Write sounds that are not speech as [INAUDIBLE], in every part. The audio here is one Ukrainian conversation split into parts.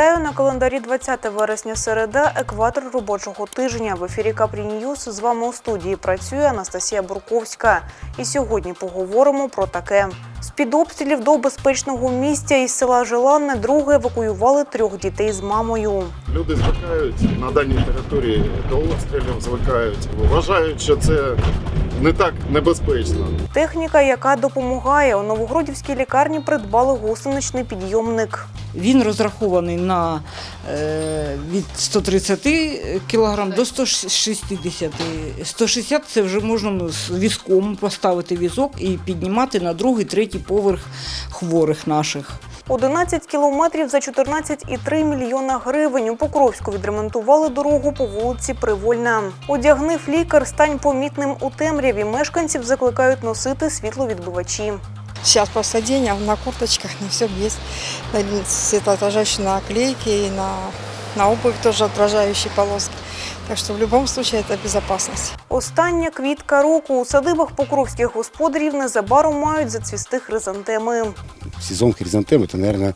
Вітаю на календарі 20 вересня середа, екватор робочого тижня. В ефірі Капрі Ньюс з вами у студії працює Анастасія Бурковська. І сьогодні поговоримо про таке. З-під обстрілів до безпечного місця із села Желанне друге евакуювали трьох дітей з мамою. Люди звикають на даній території до обстрілів, звикають, вважають, що це не так небезпечно. Техніка, яка допомагає у Новогродівській лікарні, придбали гусеничний підйомник. Він розрахований на е, від 130 кг до 160. 160 це вже можна з візком поставити візок і піднімати на другий, третій поверх хворих наших. 11 кілометрів за 14,3 мільйона гривень. У Покровську відремонтували дорогу по вулиці Привольна. Одягнив лікар, стань помітним у темряві. Мешканців закликають носити світловідбивачі. Сейчас посадение на курточках, на все есть. Светоотражающие наклейки и на, на обувь тоже отражающие полоски. Так що в будь-якому випадку це безпечність. Остання квітка року у садибах покровських господарів незабаром мають зацвісти хризантеми Сезон хризантем – это, наверное,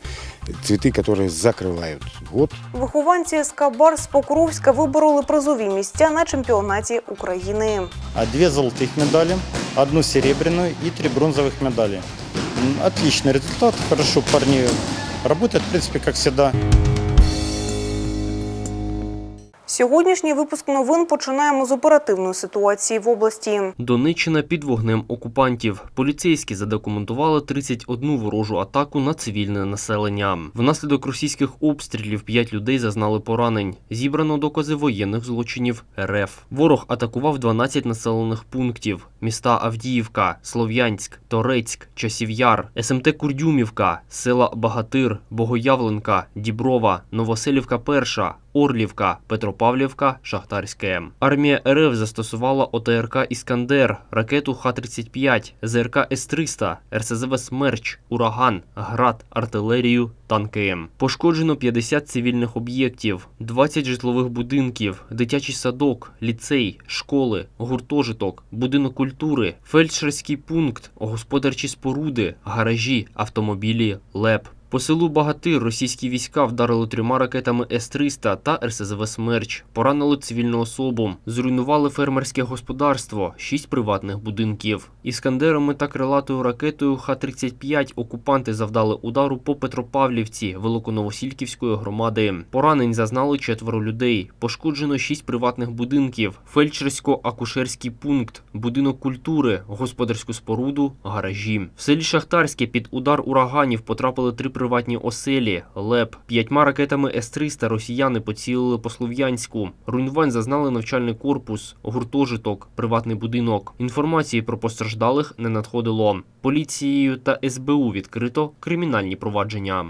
цветы, которые закрывают год. Вихованці СК «Бар» з Покровська вибороли призові місця на чемпіонаті України. а две золотых медали, одну серебряную и три бронзовых медали. М, Отличный результат, хорошо парни работают, в принципе, как всегда. Сьогоднішній випуск новин починаємо з оперативної ситуації в області. Донеччина під вогнем окупантів. Поліцейські задокументували 31 ворожу атаку на цивільне населення. Внаслідок російських обстрілів 5 людей зазнали поранень. Зібрано докази воєнних злочинів РФ. Ворог атакував 12 населених пунктів: міста Авдіївка, Слов'янськ, Торецьк, Часів'яр, СМТ Курдюмівка, села Багатир, Богоявленка, Діброва, Новоселівка Перша, Орлівка, Петропавлівка, Шахтарське. Армія РФ застосувала ОТРК Іскандер, ракету Х-35, ЗРК С-300, РСЗВ Смерч, Ураган, Град, артилерію, танки. Пошкоджено 50 цивільних об'єктів, 20 житлових будинків, дитячий садок, ліцей, школи, гуртожиток, будинок культури, фельдшерський пункт, господарчі споруди, гаражі, автомобілі, ЛЕП. По селу Багатир російські війська вдарили трьома ракетами С-300 та РСЗВ «Смерч». Поранили цивільну особу. Зруйнували фермерське господарство, шість приватних будинків. Іскандерами та крилатою ракетою Х-35 окупанти завдали удару по Петропавлівці Великоновосільківської громади. Поранень зазнали четверо людей. Пошкоджено шість приватних будинків, фельдшерсько-акушерський пункт, будинок культури, господарську споруду, гаражі. В селі Шахтарське під удар ураганів потрапили три приватні оселі, ЛЕП. П'ятьма ракетами С-300 росіяни поцілили по Слов'янську. Руйнувань зазнали навчальний корпус, гуртожиток, приватний будинок. Інформації про постраждалих не надходило. Поліцією та СБУ відкрито кримінальні провадження.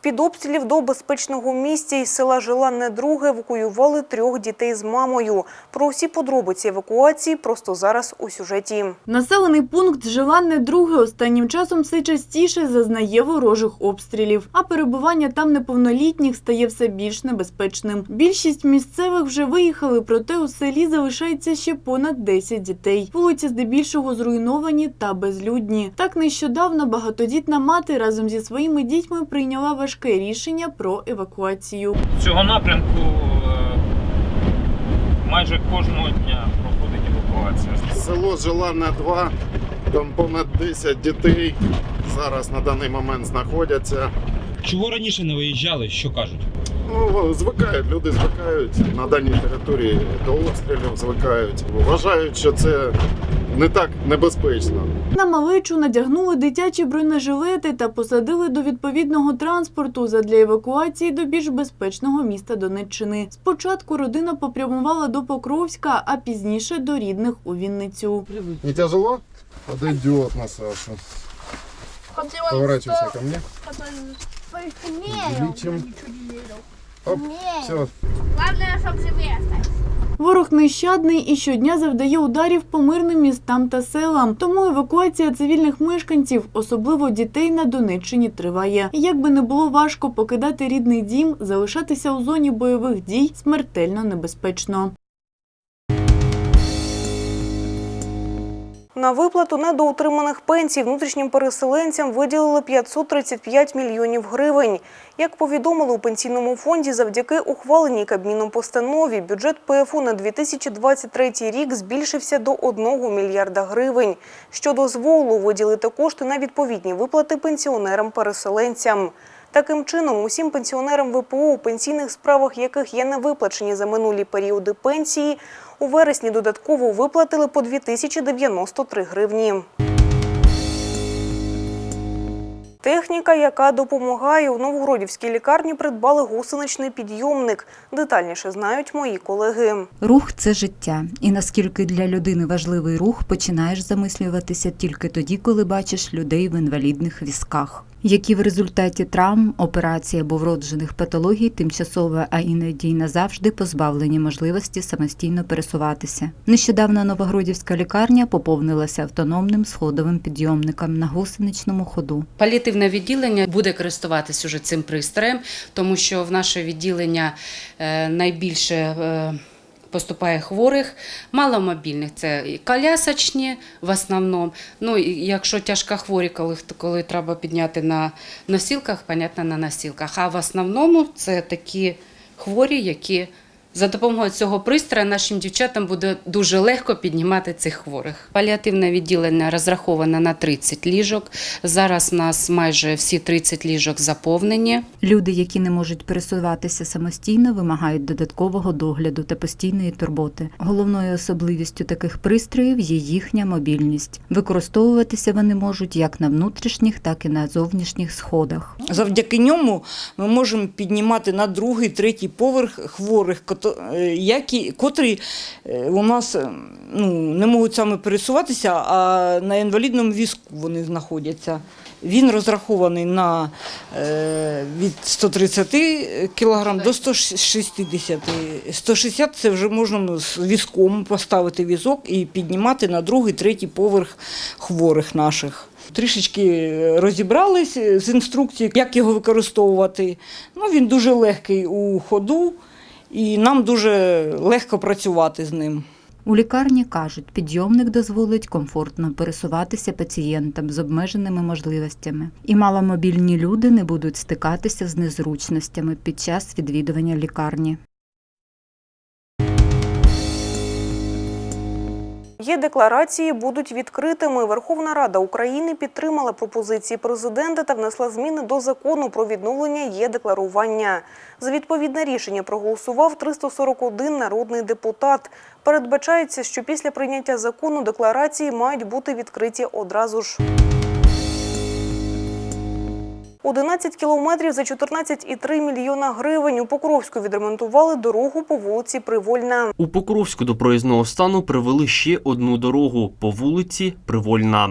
З-під обстрілів до безпечного місця із села Желанне друге евакуювали трьох дітей з мамою. Про всі подробиці евакуації просто зараз у сюжеті. Населений пункт Желанне друге останнім часом все частіше зазнає ворожих обстрілів, а перебування там неповнолітніх стає все більш небезпечним. Більшість місцевих вже виїхали, проте у селі залишається ще понад 10 дітей. Вулиці здебільшого зруйновані та безлюдні. Так нещодавно багатодітна мати разом зі своїми дітьми прийняла важке рішення про евакуацію. З цього напрямку е, майже кожного дня проходить евакуація. Село Желанне 2, там понад 10 дітей зараз на даний момент знаходяться. Чого раніше не виїжджали? Що кажуть? Ну, звикають, люди звикають на даній території до обстрілів, звикають, вважають, що це не так небезпечно. На малечу надягнули дитячі бронежилети та посадили до відповідного транспорту задля евакуації до більш безпечного міста Донеччини. Спочатку родина попрямувала до Покровська, а пізніше до рідних у Вінницю. Не тяжело? Подойдет на Сашу. Поворачивайся ко мне. Увеличим. Оп, все. Главное, чтобы живые остались. Ворог нещадний і щодня завдає ударів по мирним містам та селам. Тому евакуація цивільних мешканців, особливо дітей на Донеччині, триває. І Як би не було важко покидати рідний дім, залишатися у зоні бойових дій смертельно небезпечно. На виплату недоутриманих пенсій внутрішнім переселенцям виділили 535 мільйонів гривень. Як повідомили у пенсійному фонді, завдяки ухваленій Кабміном постанові бюджет ПФУ на 2023 рік збільшився до 1 мільярда гривень, що дозволило виділити кошти на відповідні виплати пенсіонерам-переселенцям. Таким чином, усім пенсіонерам ВПО, у пенсійних справах яких є невиплачені за минулі періоди пенсії, у вересні додатково виплатили по 2093 гривні. Техніка, яка допомагає у Новгородівській лікарні, придбали гусеничний підйомник. Детальніше знають мої колеги. Рух це життя, і наскільки для людини важливий рух, починаєш замислюватися тільки тоді, коли бачиш людей в інвалідних візках. Які в результаті травм, операцій або вроджених патологій тимчасово, а іноді й назавжди позбавлені можливості самостійно пересуватися. Нещодавно Новогродівська лікарня поповнилася автономним сходовим підйомником на гусеничному ходу. Паліативне відділення буде користуватися уже цим пристроєм, тому що в наше відділення е, найбільше е, поступає хворих, маломобільних. Це колясочні в основному. Ну, якщо тяжкохворі, коли, коли треба підняти на носілках, понятно, на носілках. А в основному це такі хворі, які за допомогою цього пристрою нашим дівчатам буде дуже легко піднімати цих хворих. Паліативне відділення розраховане на 30 ліжок. Зараз у нас майже всі 30 ліжок заповнені. Люди, які не можуть пересуватися самостійно, вимагають додаткового догляду та постійної турботи. Головною особливістю таких пристроїв є їхня мобільність. Використовуватися вони можуть як на внутрішніх, так і на зовнішніх сходах. Завдяки ньому ми можемо піднімати на другий, третій поверх хворих, кото- які, котрі е, у нас е, ну, не можуть саме пересуватися, а на інвалідному візку вони знаходяться. Він розрахований на е, від 130 кг до 160. 160 це вже можна з візком поставити візок і піднімати на другий, третій поверх хворих наших. Трішечки розібрались з інструкції, як його використовувати. Ну, він дуже легкий у ходу, і нам дуже легко працювати з ним. У лікарні кажуть, підйомник дозволить комфортно пересуватися пацієнтам з обмеженими можливостями, і маломобільні люди не будуть стикатися з незручностями під час відвідування лікарні. Є декларації будуть відкритими. Верховна Рада України підтримала пропозиції президента та внесла зміни до закону про відновлення є-декларування. За відповідне рішення проголосував 341 народний депутат. Передбачається, що після прийняття закону декларації мають бути відкриті одразу ж. 11 кілометрів за 14,3 мільйона гривень у Покровську відремонтували дорогу по вулиці Привольна. У Покровську до проїзного стану привели ще одну дорогу по вулиці Привольна.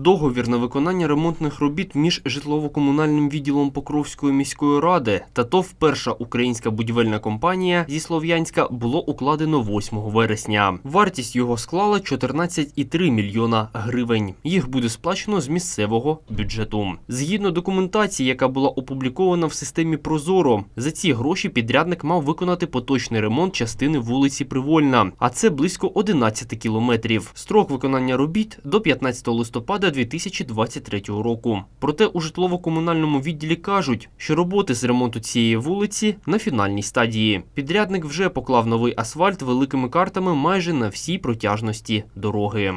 Договір на виконання ремонтних робіт між житлово-комунальним відділом Покровської міської ради та ТОВ «Перша українська будівельна компанія зі Слов'янська було укладено 8 вересня. Вартість його склала 14,3 мільйона гривень. Їх буде сплачено з місцевого бюджету. Згідно документації, яка була опублікована в системі Прозоро, за ці гроші підрядник мав виконати поточний ремонт частини вулиці Привольна, а це близько 11 кілометрів. Строк виконання робіт до 15 листопада 2023 року. Проте у житлово-комунальному відділі кажуть, що роботи з ремонту цієї вулиці на фінальній стадії. Підрядник вже поклав новий асфальт великими картами майже на всій протяжності дороги.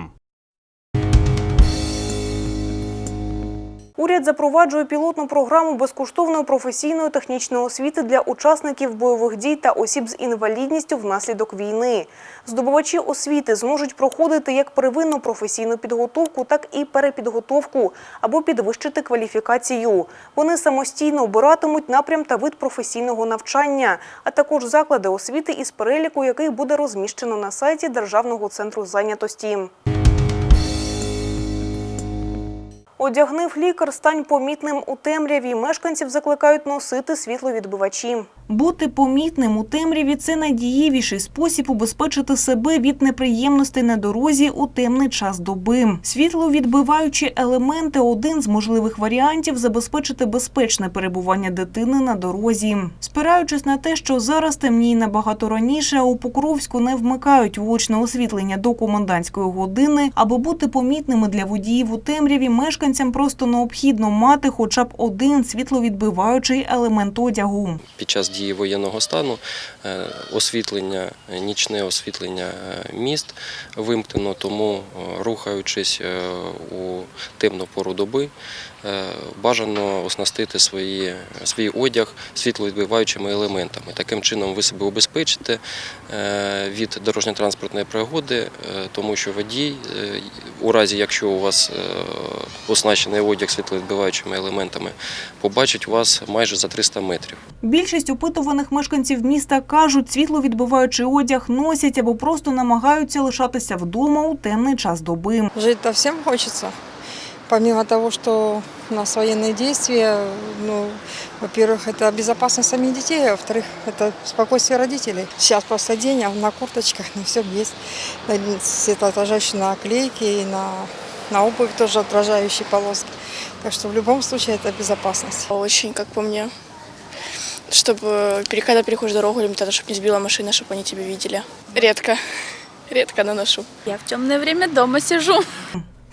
Уряд запроваджує пілотну програму безкоштовної професійної технічної освіти для учасників бойових дій та осіб з інвалідністю внаслідок війни. Здобувачі освіти зможуть проходити як первинну професійну підготовку, так і перепідготовку або підвищити кваліфікацію. Вони самостійно обиратимуть напрям та вид професійного навчання, а також заклади освіти із переліку, який буде розміщено на сайті Державного центру зайнятості. Одягнив лікар, стань помітним у темряві. Мешканців закликають носити світловідбивачі. Бути помітним у темряві – це найдієвіший спосіб убезпечити себе від неприємностей на дорозі у темний час доби. Світловідбиваючі елементи – один з можливих варіантів забезпечити безпечне перебування дитини на дорозі. Спираючись на те, що зараз темніє набагато раніше, а у Покровську не вмикають вуличне освітлення до комендантської години, аби бути помітними для водіїв у темряві, мешканцям просто необхідно мати хоча б один світловідбиваючий елемент одягу. під час дії воєнного стану е, освітлення, е, нічне освітлення е, міст вимкнено, тому рухаючись у темну пору доби, бажано оснастити свої, свій одяг світловідбиваючими елементами. Таким чином ви себе убезпечите е, від дорожньо-транспортної пригоди, е, тому що водій, е, у разі якщо у вас е, оснащений одяг світловідбиваючими елементами, побачить вас майже за 300 метрів. Більшість опитуваних мешканців міста кажуть, світловідбиваючий одяг носять або просто намагаються лишатися вдома у темний час доби. Жить-то всем хочется. Помимо того, что у нас военные действия, ну, во-первых, это безопасность самих детей, а во-вторых, это спокойствие родителей. Сейчас просто день, а на курточках на всем есть на светоотражающие наклейки и на, на обувь тоже отражающие полоски. Так что в любом случае это безопасность. Очень, как по мне. Чтобы когда переходишь дорогу, элементарно, чтобы не сбила машина, чтобы они тебя видели. Редко. Редко наношу. Я в темное время дома сижу.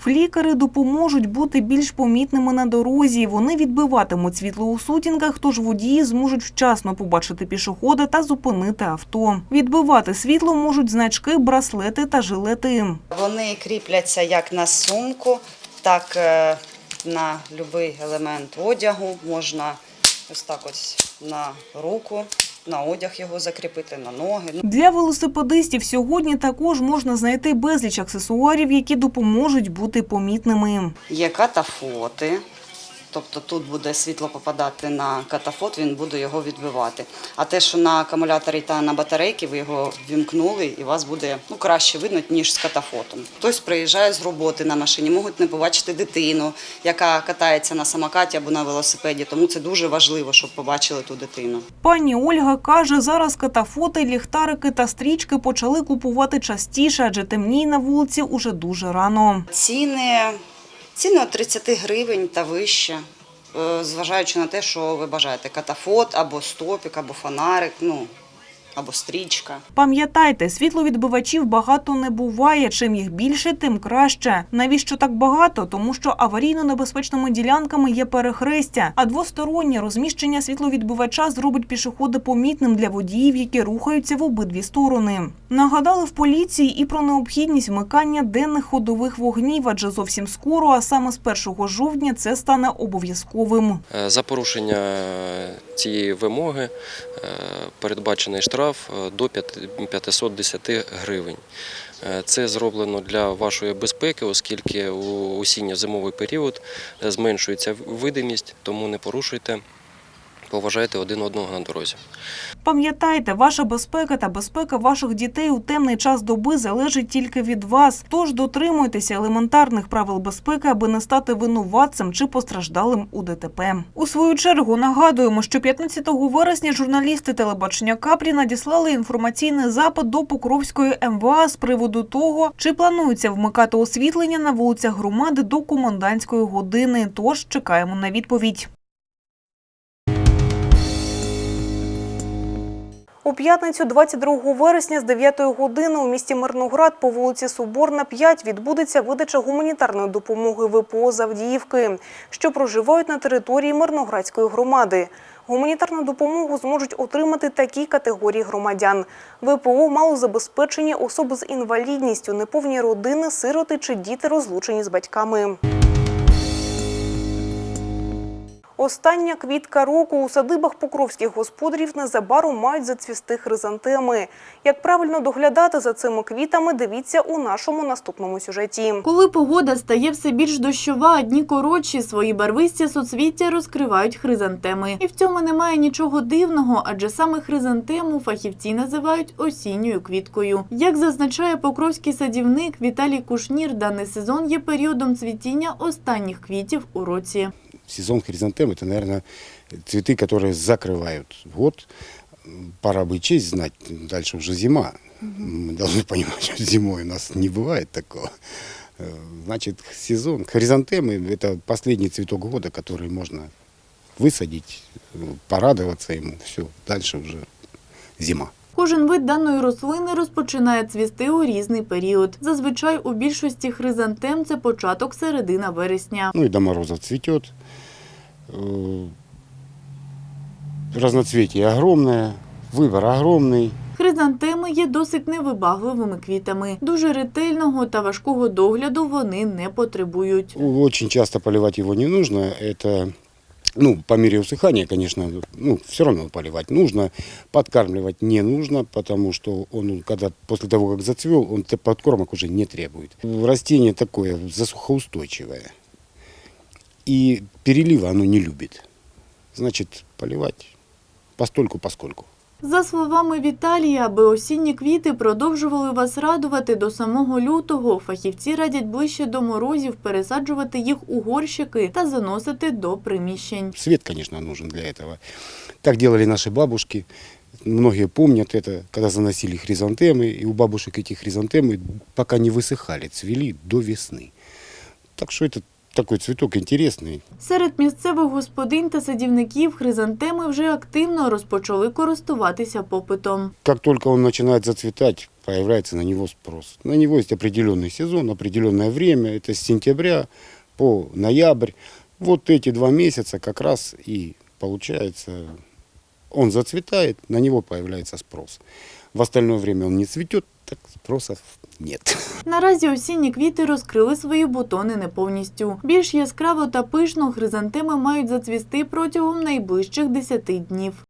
Флікери допоможуть бути більш помітними на дорозі. Вони відбиватимуть світло у сутінках, тож водії зможуть вчасно побачити пішохода та зупинити авто. Відбивати світло можуть значки, браслети та жилети. Вони кріпляться як на сумку, так е, на будь-який елемент одягу. Можна ось так ось на руку, на одяг його закріпити, на ноги. Для велосипедистів сьогодні також можна знайти безліч аксесуарів, які допоможуть бути помітними. Є катафоти. Тобто тут буде світло попадати на катафот, він буде його відбивати. А те, що на акумуляторі та на батарейки ви його вімкнули, і вас буде ну, краще видно, ніж з катафотом. Хтось приїжджає з роботи на машині, можуть не побачити дитину, яка катається на самокаті або на велосипеді. Тому це дуже важливо, щоб побачили ту дитину. Пані Ольга каже, зараз катафоти, ліхтарики та стрічки почали купувати частіше, адже темніє на вулиці уже дуже рано. Ціни, ціни від 30 гривень та вище, е, зважаючи на те, що ви бажаєте катафот або стопік, або фонарик, ну або стрічка. Пам'ятайте, світловідбивачів багато не буває. Чим їх більше, тим краще. Навіщо так багато? Тому що аварійно небезпечними ділянками є перехрестя, а двостороннє розміщення світловідбивача зробить пішоходи помітним для водіїв, які рухаються в обидві сторони. Нагадали в поліції і про необхідність вмикання денних ходових вогнів, адже зовсім скоро, а саме з 1 жовтня, це стане обов'язковим. Е, За порушення е, цієї вимоги е, передбачений штраф е, до 510 гривень. Е, Це зроблено для вашої безпеки, оскільки у осінньо-зимовий період е, зменшується видимість, тому не порушуйте, поважайте один одного на дорозі. Пам'ятайте, ваша безпека та безпека ваших дітей у темний час доби залежить тільки від вас. Тож дотримуйтеся елементарних правил безпеки, аби не стати винуватцем чи постраждалим у ДТП. У свою чергу нагадуємо, що 15 вересня журналісти телебачення Капрі надіслали інформаційний запит до Покровської МВА з приводу того, чи планується вмикати освітлення на вулицях громади до комендантської години. Тож чекаємо на відповідь. У п'ятницю 22 вересня з 9 години у місті Мирноград по вулиці Соборна 5 відбудеться видача гуманітарної допомоги ВПО з Авдіївки, що проживають на території Мирноградської громади. Гуманітарну допомогу зможуть отримати такі категорії громадян. ВПО малозабезпечені особи з інвалідністю, неповні родини, сироти чи діти розлучені з батьками. Остання квітка року у садибах покровських господарів незабаром мають зацвісти хризантеми. Як правильно доглядати за цими квітами, дивіться у нашому наступному сюжеті. Коли погода стає все більш дощова, дні коротші, свої барвисті соцвіття розкривають хризантеми. І в цьому немає нічого дивного, адже саме хризантему фахівці називають осінньою квіткою. Як зазначає покровський садівник Віталій Кушнір, даний сезон є періодом цвітіння останніх квітів у році. Сезон хризантем – это, наверное, цветы, которые закрывают год. Пора бы честь знать, дальше уже зима. Мы должны понимать, что зимой у нас не бывает такого. Э, Значит, сезон хризантемы – это последний цветок года, который можно высадить, э, порадоваться ему. Все, дальше уже зима. Кожен вид даної рослини розпочинає цвісти у різний період. Зазвичай у більшості хризантем це початок середина вересня. Ну и до морозов цветет. Э, Разноцветие огромное, выбор огромный. Хризантеми є досить невибагливими квітами. Дуже ретельного та важкого догляду вони не потребують. Очень часто поливать его не нужно. Это, ну, по мере усыхания, конечно, ну, все равно поливать нужно. Подкармливать не нужно, потому что он, когда после того, как зацвел, он подкормок уже не требует. Растение такое засухоустойчивое. И перелива оно не любит. Значит, поливать постольку-поскольку. За словами Віталія, аби осінні квіти продовжували вас радувати до самого лютого, фахівці радять ближче до морозів пересаджувати їх у горщики та заносити до приміщень. Свет, конечно, нужен для этого. Так делали наши бабушки. Многие помнят это, когда заносили хризантемы, и у бабушек эти хризантемы, пока не высыхали, цвели до весны. Так что это такой цветок интересный. Серед місцевих господинь та садівників хризантеми вже активно розпочали користуватися попитом. Как только он начинает зацветать, появляется на него спрос. На него есть определенный сезон, определенное время. Это с сентября по ноябрь. Вот эти два месяца как раз и получается, он зацветает, на него появляется спрос. В остальное время он не цветет, так спроса нет. [LAUGHS] Наразі осінні квіти розкрили свої бутони не повністю. Більш яскраво та пишно хризантеми мають зацвісти протягом найближчих 10 днів.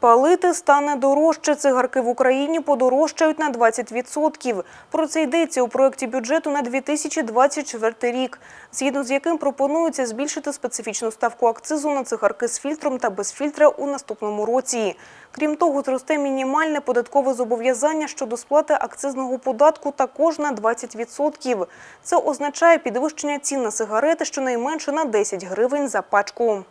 Палити стане дорожче. Цигарки в Україні подорожчають на 20%. Про це йдеться у проєкті бюджету на 2024 рік, згідно з яким пропонується збільшити специфічну ставку акцизу на цигарки з фільтром та без фільтра у наступному році. Крім того, зросте мінімальне податкове зобов'язання щодо сплати акцизного податку також на 20%. Це означає підвищення цін на сигарети щонайменше на 10 гривень за пачку.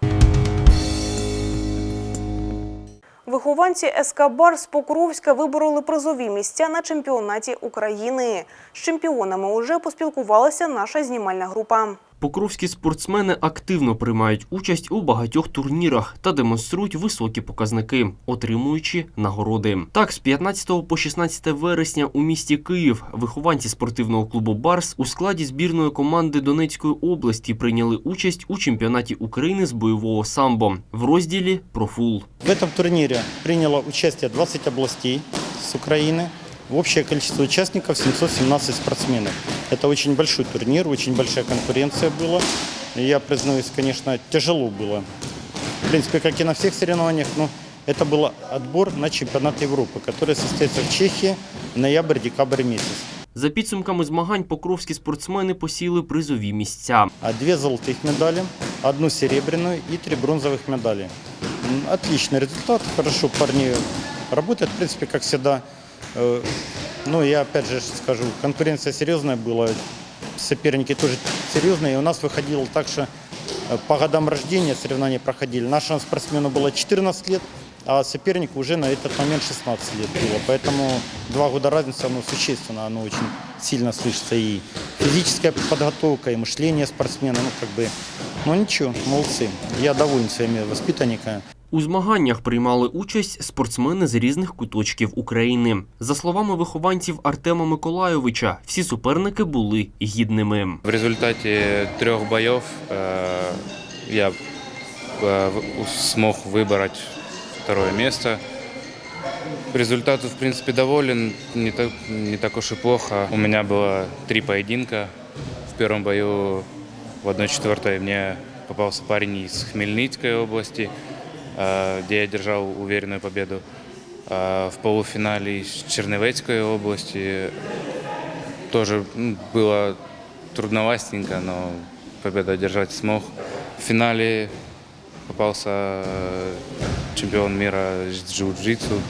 Вихованці СК «Бар» з Покровська вибороли призові місця на чемпіонаті України. З чемпіонами уже поспілкувалася наша знімальна група. Покровські спортсмени активно приймають участь у багатьох турнірах та демонструють високі показники, отримуючи нагороди. Так, з 15 по 16 вересня у місті Київ вихованці спортивного клубу Барс у складі збірної команди Донецької області прийняли участь у чемпіонаті України з бойового самбо в розділі Профул. В этом турнире приняло участие 20 областей с Украины. Общее количество участников 717 спортсменов. Это очень большой турнир, очень большая конкуренция была. И Я признаюсь, конечно, тяжело было. В принципе, как и на всех соревнованиях, но это был отбор на чемпионат Европы, который состоится в Чехии ноябрь-декабрь месяц. За підсумками змагань покровські спортсмени посіли призові місця. А две золотых медали, одну серебряную и три бронзовых медали. М, Отличный результат, хорошо парни работают, в принципе, как всегда. Э, Ну, я опять же скажу, конкуренция серьезная была, соперники тоже серьезные. И у нас выходило так, что э, по годам рождения соревнования проходили. Нашему спортсмену было 14 лет, а сопернику уже на этот момент 16 лет было. Поэтому два года разница, оно существенно, оно очень сильно слышится. И физическая подготовка, и мышление спортсмена, ну как бы, ну ничего, молодцы. Я доволен своими воспитанниками. У змаганнях приймали участь спортсмени з різних куточків України. За словами вихованців Артема Миколайовича, всі суперники були гідними. В результате трех боев э, я э, в- смог выбрать второе место. Результату, в принципе, доволен, не так, не так уж и плохо. У меня было три поединка. В первом бою в 1-4 мне попался парень из Хмельницкой области, Э, где я держал уверенную победу. А В полуфинале из Черновецкой области тоже было трудновастенько, но победу одержать смог. В финале попался э, чемпион мира джиу-джитсу.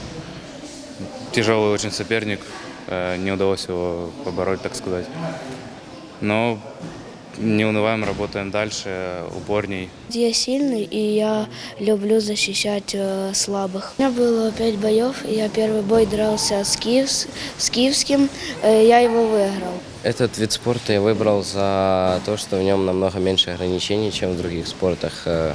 Тяжелый очень соперник, э, не удалось его побороть, так сказать. Но не унываем, работаем дальше, упорней. Я сильный, и я люблю защищать э, слабых. У меня было пять боев, и я первый бой дрался с, Киевс, с Киевским, э, я его выиграл. Этот вид спорта я выбрал за то, что в нем намного меньше ограничений, чем в других спортах, э,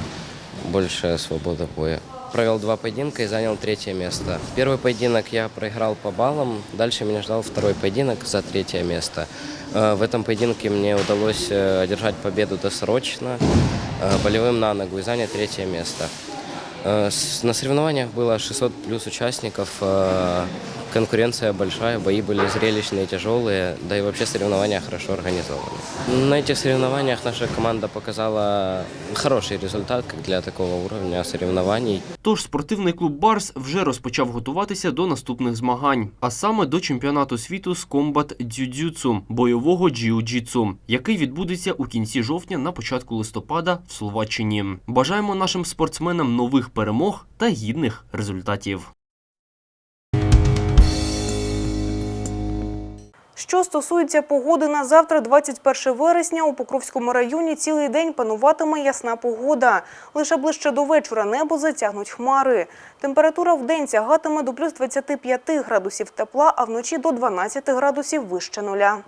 больше свобода боя. Провел два поединка и занял третье место. Первый поединок я проиграл по баллам, дальше меня ждал второй поединок за третье место. Э, В этом поединке мне удалось э, одержать победу досрочно, э, болевым на ногу и занять третье место. Э, с- На соревнованиях было 600 плюс участников, э, конкуренция большая, бои были зрелищные, тяжелые, да и вообще соревнования хорошо организованы. На этих соревнованиях наша команда показала хороший результат как для такого уровня соревнований. Тож спортивний клуб Барс вже розпочав готуватися до наступних змагань, а саме до чемпіонату світу з комбат дзюдзюцу, бойового джиу-джитсу, який відбудеться у кінці жовтня на початку листопада в Словаччині. Бажаємо нашим спортсменам нових перемог та гідних результатів. Що стосується погоди на завтра, 21 вересня, у Покровському районі цілий день пануватиме ясна погода. Лише ближче до вечора небо затягнуть хмари. Температура в день сягатиме до плюс 25 градусів тепла, а вночі до 12 градусів вище нуля.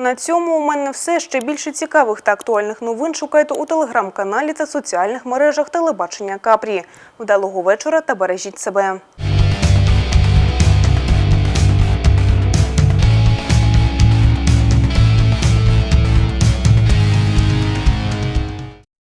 На цьому у мене все. Ще більше цікавих та актуальних новин шукайте у телеграм-каналі та соціальних мережах телебачення Капрі. Вдалого вечора та бережіть себе.